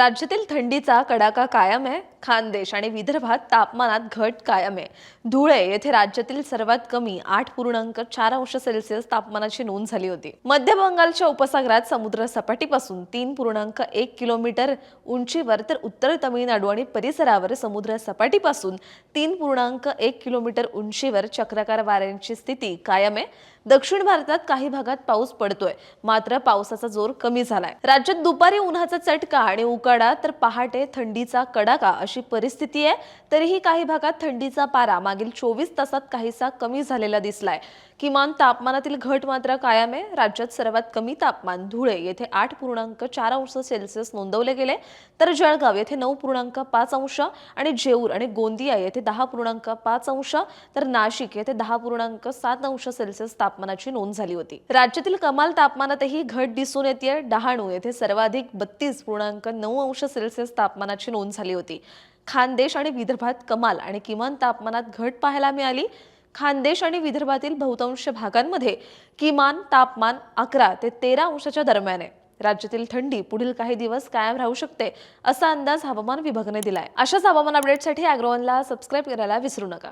राज्यातील थंडीचा कडाका कायम आहे. खानदेश आणि विदर्भात तापमानात घट कायम आहे. धुळे येथे राज्यातील सर्वात कमी आठ पूर्णांक चार अंश सेल्सिअस तापमानाची नोंद झाली होती. मध्य बंगालच्या उपसागरात समुद्र सपाटीपासून तीन पूर्णांक एक किलोमीटर उंचीवर तर उत्तर तमिळनाडू आणि परिसरावर समुद्र सपाटीपासून तीन पूर्णांक एक किलोमीटर उंचीवर चक्राकार वाऱ्यांची स्थिती कायम आहे. दक्षिण भारतात काही भागात पाऊस पडतोय. मात्र पावसाचा जोर कमी झालाय. राज्यात दुपारी उन्हाचा चटका आणि उकाडा तर पहाटे थंडीचा कडाका अशी परिस्थिती आहे. तरीही काही भागात थंडीचा पारा मागील चोवीस तासात काहीसा कमी झालेला दिसलाय. किमान तापमानातील घट मात्र कायम आहे. राज्यात सर्वात कमी तापमान धुळे येथे आठ पूर्णांक चार अंश सेल्सिअस नोंदवले गेले. तर जळगाव येथे नऊ पूर्णांक पाच अंश आणि जेऊर आणि गोंदिया येथे दहा पूर्णांक पाच अंश. तर नाशिक येथे दहा पूर्णांक सात अंश सेल्सिअस तापमानाची नोंद झाली होती. राज्यातील कमाल तापमानातही घट दिसून येते डहाणू येथे सर्वाधिक बत्तीस पूर्णांक नऊ अंश सेल्सिअस तापमानाची नोंद झाली होती. खानदेश आणि विदर्भात कमाल आणि किमान तापमानात घट पाहायला मिळाली. खानदेश आणि विदर्भातील बहुतांश भागांमध्ये किमान तापमान अकरा ते तेरा अंशाच्या दरम्यान आहे. राज्यातील थंडी पुढील काही दिवस कायम राहू शकते असा अंदाज हवामान विभागाने दिलाय. अशाच हवामान अपडेटसाठी अॅग्रोवनला सबस्क्राईब करायला विसरू नका.